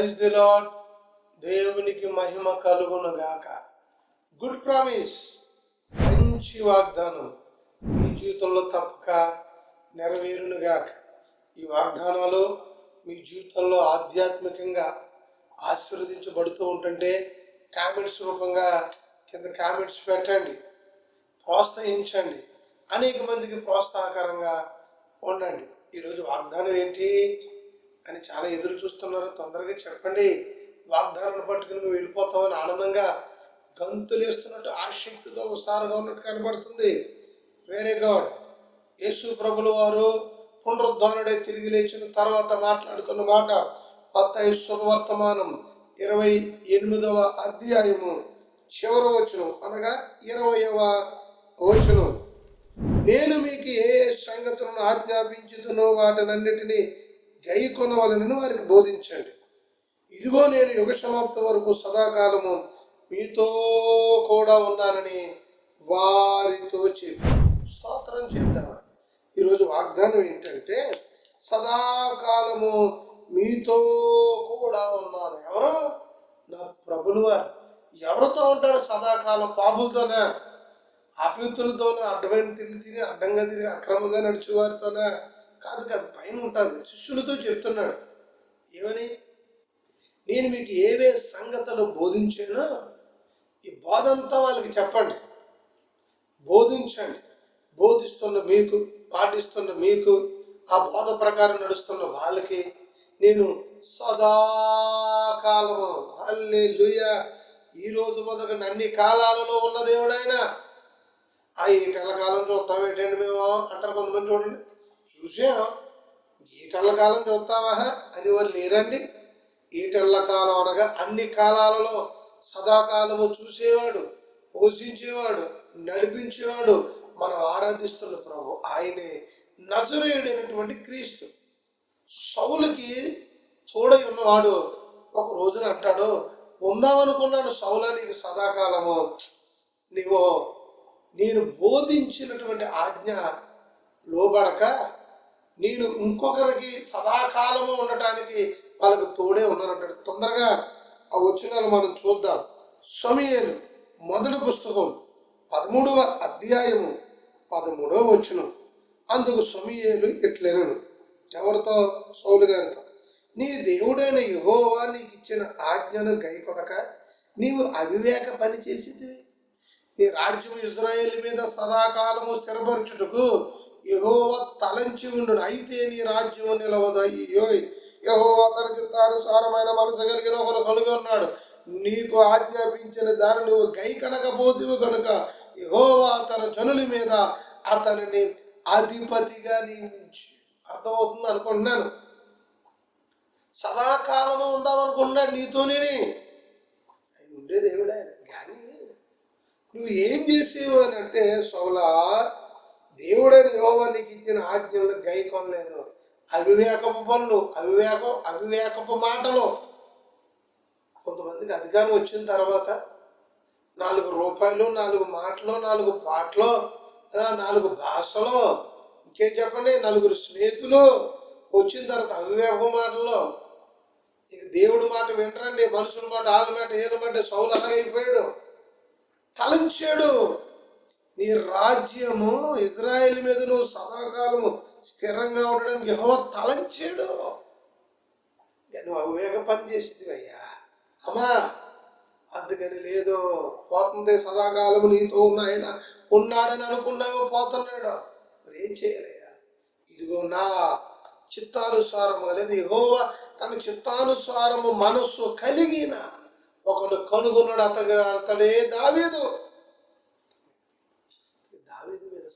Praise the lord దేవునికి మహిమ కలుగును గాక గుడ్ ప్రామిస్ మంచి వాగ్దానం. మీ జీవితంలో తప్పక నెరవేరును గాక ఈ వాగ్దానాలు మీ జీవితంలో ఆధ్యాత్మికంగా ఆశీర్వదించబడుతూ ఉంటుంటే కామెంట్స్ రూపంగా కింద కామెంట్స్ పెట్టండి. ప్రోత్సహించండి. అనేక మందికి ప్రోత్సాహకరంగా ఉండండి. ఈరోజు వాగ్దానం ఏంటి? అని చాలా ఎదురు చూస్తున్నారు. తొందరగా చెప్పండి. వాగ్దానాన్ని పట్టుకుని నువ్వు వెళ్ళిపోతావని ఆనందంగా గంతులేస్తున్నట్టు ఆశక్తితో ఆసక్తితో ఉత్సాహంగా ఉన్నట్టు కనబడుతుంది. వేరే గాడ్ యేసు ప్రభుల వారు పునరుద్ధానుడై తిరిగి లేచిన తర్వాత మాట్లాడుతున్న మాట కొత్త శుభవర్తమానం ఇరవై ఎనిమిదవ అధ్యాయము చివరి వచనం అనగా ఇరవయవ వచనం. నేను మీకు ఏ ఏ సంగతులను ఆజ్ఞాపించుతునో వాటినన్నిటినీ గై కొనవలనని వారికి బోధించండి. ఇదిగో నేను యుగ సమాప్తి వరకు సదాకాలము మీతో కూడా ఉన్నానని వారితో చెప్పి స్తోత్రం చేద్దామా ఈరోజు వాగ్దానం ఏంటంటే సదాకాలము మీతో కూడా ఉన్నాను. ఎవరు? నా ప్రభులు వారు. ఎవరితో ఉంటాడు సదాకాలం? పాపులతోనే? అపవిత్రులతోనే అడ్డమైన తిరిగి తిరిగి అడ్డంగా తిరిగి అక్రమంగా నడిచే వారితోనే కాదు కాదు పైన ఉంటుంది. శిష్యులతో చెప్తున్నాడు ఏమని? నేను మీకు ఏవే సంగతులు బోధించానో ఈ బోధ అంతా వాళ్ళకి చెప్పండి. బోధించండి. బోధిస్తున్న మీకు పాటిస్తున్న మీకు ఆ బోధ ప్రకారం నడుస్తున్న వాళ్ళకి నేను సదాకాలము అల్లే లుయ ఈరోజు మొదట అన్ని కాలాలలో ఉన్న దేవుడైనా. ఆ ఈటల కాలం చూస్తాం ఏంటండి మేము? అంటారు కొంతమంది చూడండి. చూసాం ఈటళ్ళ కాలం చూస్తావా? అని వారు లేరండి. ఈటళ్ళ కాలం అనగా అన్ని కాలాలలో సదాకాలము చూసేవాడు పోషించేవాడు నడిపించేవాడు మనం ఆరాధిస్తున్న ప్రభు ఆయనే నజరేయుడైనటువంటి క్రీస్తు. సౌలుకి తోడై ఉన్నవాడు ఒక రోజున అంటాడు ఉందామనుకున్నాడు సౌల నీకు సదాకాలము. నీవో నేను బోధించినటువంటి ఆజ్ఞ లోబడక నేను ఇంకొకరికి సదాకాలము ఉండటానికి వాళ్ళకు తోడే ఉన్నానంటాడు. తొందరగా ఆ వచనాలు మనం చూద్దాం. సమయలు మొదటి పుస్తకం పదమూడవ అధ్యాయము పదమూడవ వచ్చును అందుకు సమయలు ఇట్లెనను ఎవరితో? సౌలు గారితో. నీ దేవుడైన యహోవా నీకు ఇచ్చిన ఆజ్ఞను గైకొనక నీవు అవివేక పని చేసిదివి నీ రాజ్యం ఇజ్రాయేల్ మీద సదాకాలము స్థిరపరచుటకు యహోవ తలంచి ఉండును. అయితే నీ రాజ్యము నిలవదు అయ్యోయ్ యహోవ తన చిత్తానుసారమైన మనసు కలిగిన ఒకరు కలిగి ఉన్నాడు నీకు ఆజ్ఞాపించిన దాన్ని నువ్వు గై కనకపోతివి కనుక యహోవా తన జనుల మీద అతనిని అధిపతిగా నియమించి. అర్థమవుతుంది అనుకుంటున్నాను. సదాకాలము ఉందామనుకుంటున్నాడు నీతోనే ఆయన ఉండే దేవుడు ఆయన. కానీ నువ్వు ఏం చేసేవు అని అంటే సౌలా దేవుడైన యోగా నీకు ఇచ్చిన ఆజ్ఞలను గై కొనలేదు అవివేకపు పనులు అవివేకం అవివేకపు మాటలు. కొంతమందికి అధికారం వచ్చిన తర్వాత నాలుగు రూపాయలు నాలుగు మాటలు నాలుగు పాటలు నాలుగు భాషలు ఇంకేం చెప్పండి? నలుగురు స్నేహితులు వచ్చిన తర్వాత అవివేక మాటలు. ఇక దేవుడి మాట వింటరండి మనుషుల మాట ఆళ్ళ మాట ఏళ్ళ మాట సౌలు అలాగైపోయాడు తలంచాడు. నీ రాజ్యము ఇజ్రాయెల్ మీద నువ్వు సదాకాలము స్థిరంగా ఉండడానికి యెహోవా తలంచాడు నేను అవివేక పని చేసింది అయ్యా. అమ్మా అందుకని లేదు పోతుంది సదాకాలము నీతో ఉన్న ఆయన ఉన్నాడని అనుకున్నావో పోతున్నాడు. మరి ఏం చేయలేయా ఇదిగో నా చిత్తానుసారము లేదు ఎహోవా తన చిత్తానుసారము మనస్సు కలిగిన ఒకడు కనుగొన్నాడు అతడు అతడే దావీదు మీద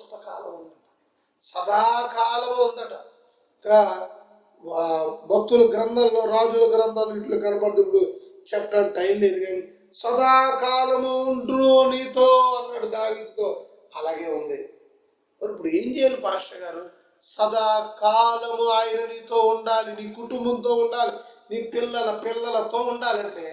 శాశ్వత కాలం ఉందట. సదాకాలం ఉందట. ఇంకా భక్తుల గ్రంథంలో రాజుల గ్రంథాలు ఇట్లా కనపడుతుంది ఇప్పుడు చెప్పడానికి టైం లేదు కానీ సదాకాలము ఉండ్రు నీతో అన్నాడు దావీదుతో. అలాగే ఉంది. మరి ఇప్పుడు ఏం చేయాలి పాస్టర్ గారు? సదాకాలము ఆయన నీతో ఉండాలి నీ కుటుంబంతో ఉండాలి నీ పిల్లల పిల్లలతో ఉండాలంటే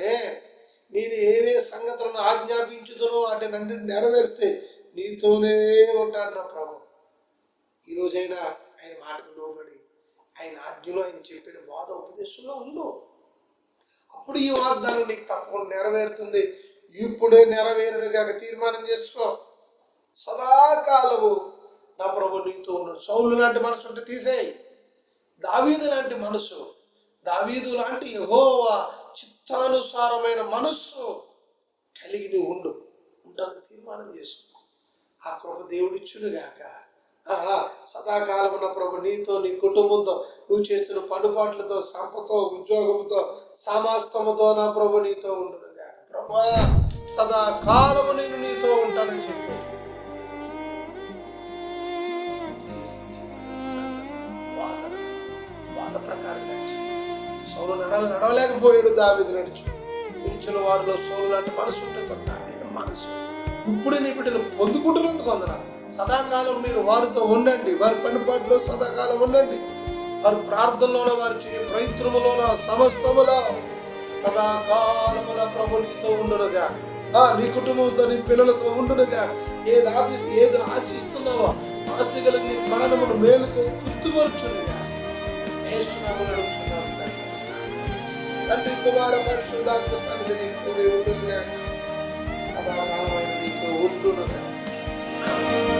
నేను ఏవే సంగతులను ఆజ్ఞాపించుతునో వాటిని నెరవేరిస్తే నీతోనే ఉంటాడు నా ప్రభు ఈరోజైనా ఆయన మాటకు లోబడి ఆయన ఆజ్ఞలో ఆయన చెప్పిన బోధ ఉపదేశంలో ఉండు. అప్పుడు ఈ వాగ్దానం నీకు తప్పకుండా నెరవేరుతుంది. ఇప్పుడే నెరవేరుడుగా తీర్మానం చేసుకో. సదాకాలము నా ప్రభు నీతో ఉన్నాడు సౌలు లాంటి మనసు ఉంటే తీసేయి. దావీదు లాంటి మనసు దావీదు లాంటి యహోవా చిత్తానుసారమైన మనస్సు కలిగి ఉండు. ఉంటాను తీర్మానం చేసుకో. ఆ కృప దేవుడిచ్చునుగాక ఆహా సదాకాలమున ప్రభు నీతో నీ కుటుంబంతో నువ్వు చేస్తున్న పనుపాట్లతో సంపతో ఉద్యోగంతో సమస్తముతో నా ప్రభు నీతో ఉండునుగాక ప్రభా సదాకాలము నేను నీతో ఉంటానని చెప్పి వాద ప్రకారం నడిచి. సౌలు నడాలి నడవలేకపోయాడు దావిది నడుచు. పిలిచిన వారిలో సోలు లాంటి మనసు ఉంటుంది దావిది మనసు ఇప్పుడు నీ బిడ్డలు పొందుకుంటున్నందుకు వందనాలు. సదాకాలం మీరు వారితో ఉండండి. వారి పనిపాటులో సదాకాలం ఉండండి. వారి ప్రార్థనలోన వారి చేయ ప్రయత్నములోన సమస్తములో సదాకాలమున ప్రభు నీతో ఉండునుగా ఆ నీ కుటుంబంతో నీ పిల్లలతో ఉండునుగా ఏది ఆశి ఏది ఆశిస్తున్నావో ఆశగల నీ ప్రాణమును మేలుతో తృప్తిపరచునుగా ఏసునామని తండ్రి. తండ్రి కుమార పరిశుద్ధాత్మ సన్నిధి నీకు ఉండునుగా సదాకాలమైన నీతో ఉండునుగా ఆమేన్.